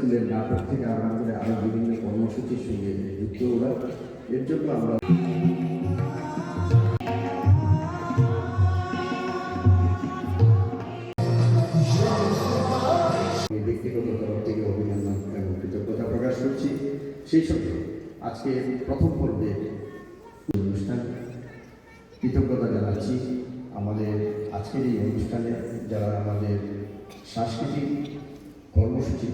স্কুলের নাটক থেকে আরম্ভ করে আরও বিভিন্ন কর্মসূচির সঙ্গে যুক্ত ওরা। এর জন্য আমরা ব্যক্তিগত তরফ থেকে অভিনন্দন এবং কৃতজ্ঞতা প্রকাশ করছি। সেই সঙ্গে আজকে প্রথম পর্বে অনুষ্ঠান কৃতজ্ঞতা জানাচ্ছি আমাদের আজকের এই অনুষ্ঠানে যারা আমাদের সাংস্কৃতিক কর্মসূচি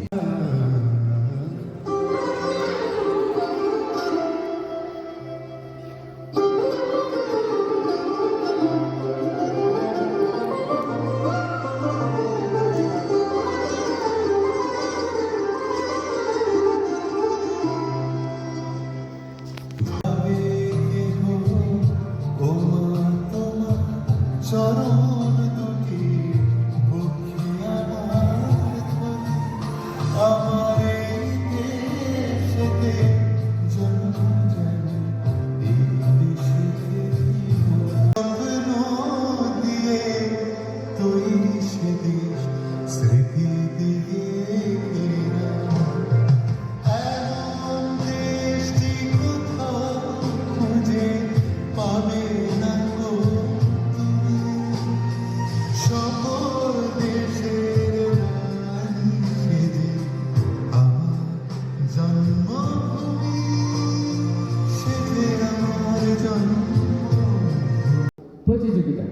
প্রতিযোগিতা।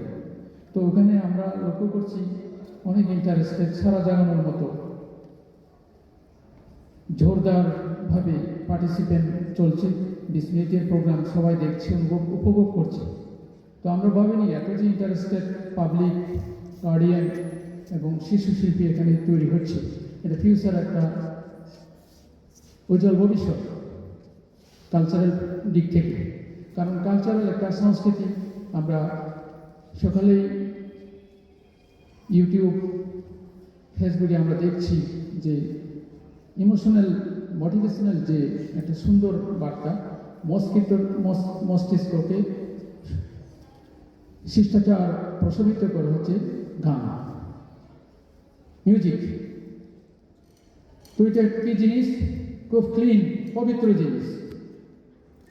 তো ওখানে আমরা লক্ষ্য করছি অনেক ইন্টারেস্টেড সারা জাগানোর মতো। জোরদারভাবে পার্টিসিপেন্ট চলছে। বিশ মিনিটের প্রোগ্রাম সবাই দেখছে, উপভোগ করছে। তো আমরা ভাবিনি এত যে ইন্টারেস্টেড পাবলিক গার্ডিয়ান এবং শিশু শিল্পী এখানে তৈরি হচ্ছে। এটা ফিউচার একটা উজ্জ্বল ভবিষ্যৎ কালচারাল দিক থেকে। কারণ কালচারাল একটা সংস্কৃতি আমরা সকালেই ইউটিউব ফেসবুকে আমরা দেখছি যে ইমোশনাল মোটিভেশনাল যে একটা সুন্দর বার্তা মস্কিত মস- মস্তিষ্ককে শিষ্টাচার প্রশমিত করা হচ্ছে গান। মিউজিক তো এটা কি জিনিস? খুব ক্লিন পবিত্র জিনিস।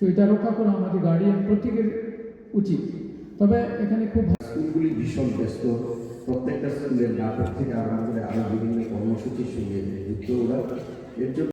তো এটা রক্ষা করা আমাদের গার্ডিয়ান প্রত্যেকের উচিত। তবে এখানে খুব স্কুলগুলি ভীষণ ব্যস্ত। প্রত্যেকটা স্কুলের নাটক থেকে আরম্ভ করে আরও বিভিন্ন কর্মসূচির সঙ্গে যুক্ত ওরা এর জন্য